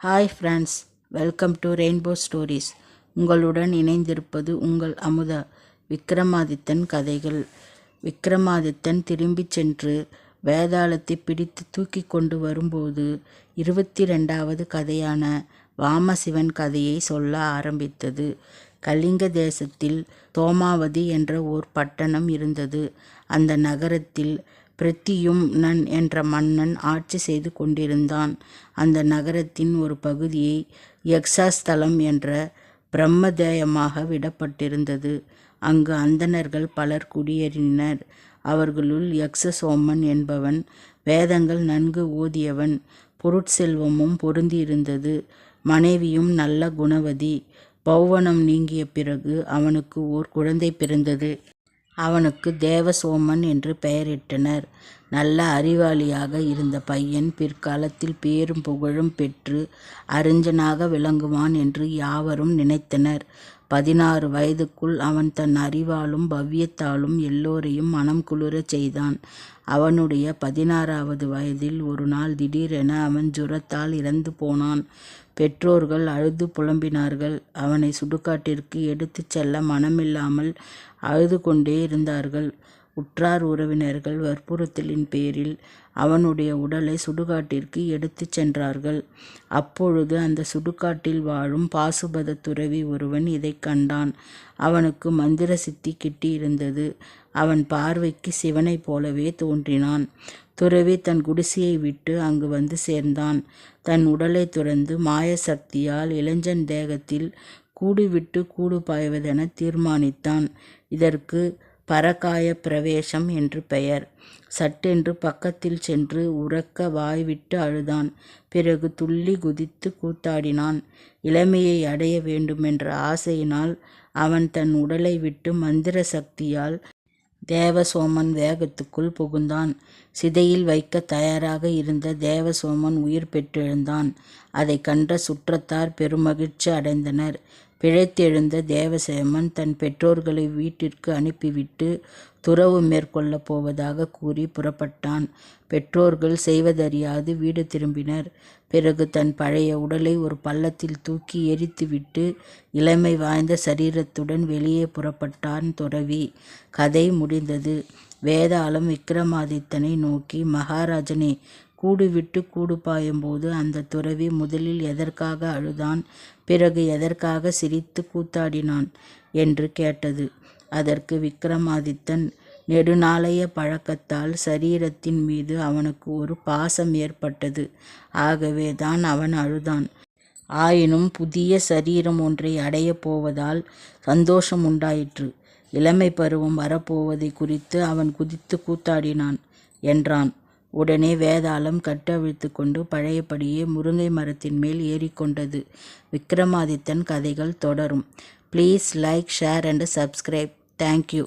Hi friends welcome to rainbow stories உங்களுடன் இணைந்திருப்பது உங்கள் அமுதா. விக்ரமாதித்தன் கதைகள். விக்ரமாதித்தன் திரும்பிச் சென்று வேதாளத்தை பிடித்து தூக்கி கொண்டு வரும்போது இருபத்தி ரெண்டாவது கதையான வாமசிவன் கதையை சொல்ல ஆரம்பித்தது. கலிங்க தேசத்தில் தோமாவதி என்ற ஓர் பட்டணம் இருந்தது. அந்த நகரத்தில் பிரத்தியும்னன் என்ற மன்னன் ஆட்சி செய்து கொண்டிருந்தான். அந்த நகரத்தின் ஒரு பகுதியை யக்ஷாஸ்தலம் என்ற பிரம்மதேயமாக விடப்பட்டிருந்தது. அங்கு அந்தணர்கள் பலர் குடியேறினர். அவர்களுள் யக்ஷசோமன் என்பவன் வேதங்கள் நன்கு ஓதியவன் பொருட்செல்வமும் பொருந்தியிருந்தது. மனைவியும் நல்ல குணவதி. பௌவனம் நீங்கிய பிறகு அவனுக்கு ஓர் குழந்தை பிறந்தது. அவனுக்கு தேவசோமன் என்று பெயரிட்டனர். நல்ல அறிவாளியாக இருந்த பையன் பிற்காலத்தில் பேரும் புகழும் பெற்று அறிஞனாக விளங்குவான் என்று யாவரும் நினைத்தனர். பதினாறு வயதுக்குள் அவன் தன் அறிவாலும் பவ்யத்தாலும் எல்லோரையும் மனம் குளிரச் செய்தான். அவனுடைய பதினாறாவது வயதில் ஒரு நாள் திடீரென அவன் ஜுரத்தால் இறந்து போனான். பெற்றோர்கள் அழுது புலம்பினார்கள். அவனை சுடுகாட்டிற்கு எடுத்துச் செல்ல மனமில்லாமல் அழுது கொண்டே இருந்தார்கள். உற்றார் உறவினர்கள் வற்புறுத்தலின் பேரில் அவனுடைய உடலை சுடுகாட்டிற்கு எடுத்துச் சென்றார்கள். அப்பொழுது அந்த சுடுகாட்டில் வாழும் பாசுபத துறவி ஒருவன் இதை கண்டான். அவனுக்கு மந்திர சித்தி கிட்டியிருந்தது. அவன் பார்வைக்கு சிவனைப் போலவே தோன்றினான். துறவி தன் குடிசையை விட்டு அங்கு வந்து சேர்ந்தான். தன் உடலை துறந்து மாய சக்தியால் இளைஞன் தேகத்தில் கூடுவிட்டு கூடு பாய்வதென தீர்மானித்தான். இதற்கு பரகாய பிரவேசம் என்று பெயர். சட்டென்று பக்கத்தில் சென்று உறக்க வாய்விட்டு அழுதான். பிறகு துள்ளி குதித்து கூத்தாடினான். இளமையை அடைய வேண்டுமென்ற ஆசையினால் அவன் தன் உடலை விட்டு மந்திர சக்தியால் தேவசோமன் வேகத்துக்குள் புகுந்தான். சிதையில் வைக்க தயாராக இருந்த தேவசோமன் உயிர் பெற்றெழுந்தான். அதை கண்ட சுற்றத்தார் பெருமகிழ்ச்சி அடைந்தனர். பிழைத்தெழுந்த தேவசேமன் தன் பெற்றோர்களை வீட்டிற்கு அனுப்பிவிட்டு துறவு மேற்கொள்ளப் போவதாக கூறி புறப்பட்டான். பெற்றோர்கள் செய்வதறியாது வீடு திரும்பினர். பிறகு தன் பழைய உடலை ஒரு பள்ளத்தில் தூக்கி எரித்துவிட்டு இளமை வாய்ந்த சரீரத்துடன் வெளியே புறப்பட்டான் துறவி. கதை முடிந்தது. வேதாளம் விக்ரமாதித்தனை நோக்கி மகாராஜனே கூடு விட்டு கூடு பாயும்போது அந்த துறவி முதலில் எதற்காக அழுதான்? பிறகு எதற்காக சிரித்து கூத்தாடினான்? என்று கேட்டது. அதற்கு விக்ரமாதித்தன் நெடுநாளைய பழக்கத்தால் சரீரத்தின் மீது அவனுக்கு ஒரு பாசம் ஏற்பட்டது. ஆகவே தான் அவன் அழுதான். ஆயினும் புதிய சரீரம் ஒன்றை அடையப் போவதால் சந்தோஷம் உண்டாயிற்று. இளமை பருவம் வரப்போவதை குறித்து அவன் குதித்து கூத்தாடினான் என்றான். உடனே வேதாளம் கட்டவிழ்த்து கொண்டு பழையபடியே முருங்கை மரத்தின் மேல் ஏறிக்கொண்டது விக்ரமாதித்தன் கதைகள் தொடரும். Please like share and subscribe thank you